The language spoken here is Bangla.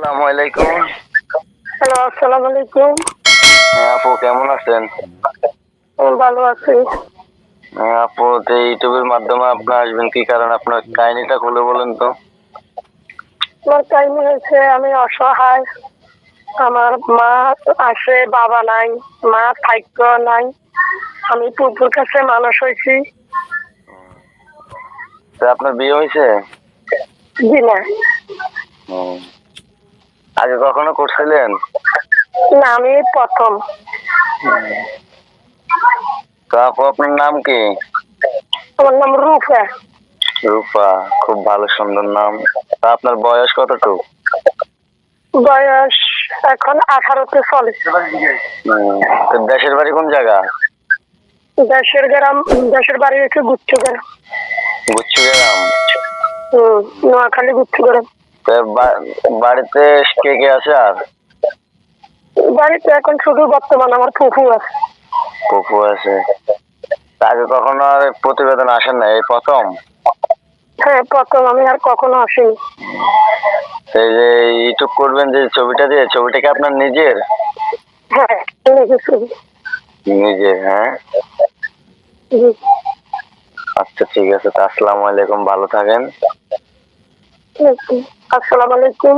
আলাইকুম। হ্যালো আসসালামু আলাইকুম। হ্যাঁ আপু কেমন আছেন? ভালো আছি। হ্যাঁ আপু তো ইউটিউবের মাধ্যমে আপনি আসবেন কি কারণ? আপনার কাহিনীটা খুলে বলেন তো। আমার টাইম হয়েছে আমি অসহায়। আমার মা আছে বাবা নাই মা থাক্য নাই। আমি পুপুর কাছে মানুষ হয়েছি। আপনার বিয়ে হয়েছে? জি না। আগে কখনো করছিলেন? না আমি প্রথম। তো আপু আপনার নাম কি? আমার নাম রূপা। রূপা খুব ভালো সুন্দর নাম। তা আপনার বয়স কতটুকু? বয়স এখন আঠারোতে চলে দেশের বাড়ি কোন জায়গা? দেশের গ্রাম দেশের বাড়ি হচ্ছে গুচ্ছ গ্রাম। গুচ্ছু গ্রাম? হম নোয়াখালী গুচ্ছ গ্রাম। বাড়িতে কে কে আছে আর? বাড়িতে এখন শুধু বর্তমান আমার ফুফু আছে। পপু আছে। আগে কখনো আর প্রতিবেদন আসেন না এই প্রথম? হ্যাঁ প্রথম। আমি আর কখনো আসিনি। এই যে ইউটিউব করবেন যে ছবিটা দিয়ে ছবিটা কি আপনার নিজের? হ্যাঁ নিজের হ্যাঁ? আচ্ছা ঠিক আছে। আসসালামু আলাইকুম ভালো থাকেন। আসসালামু আলাইকুম।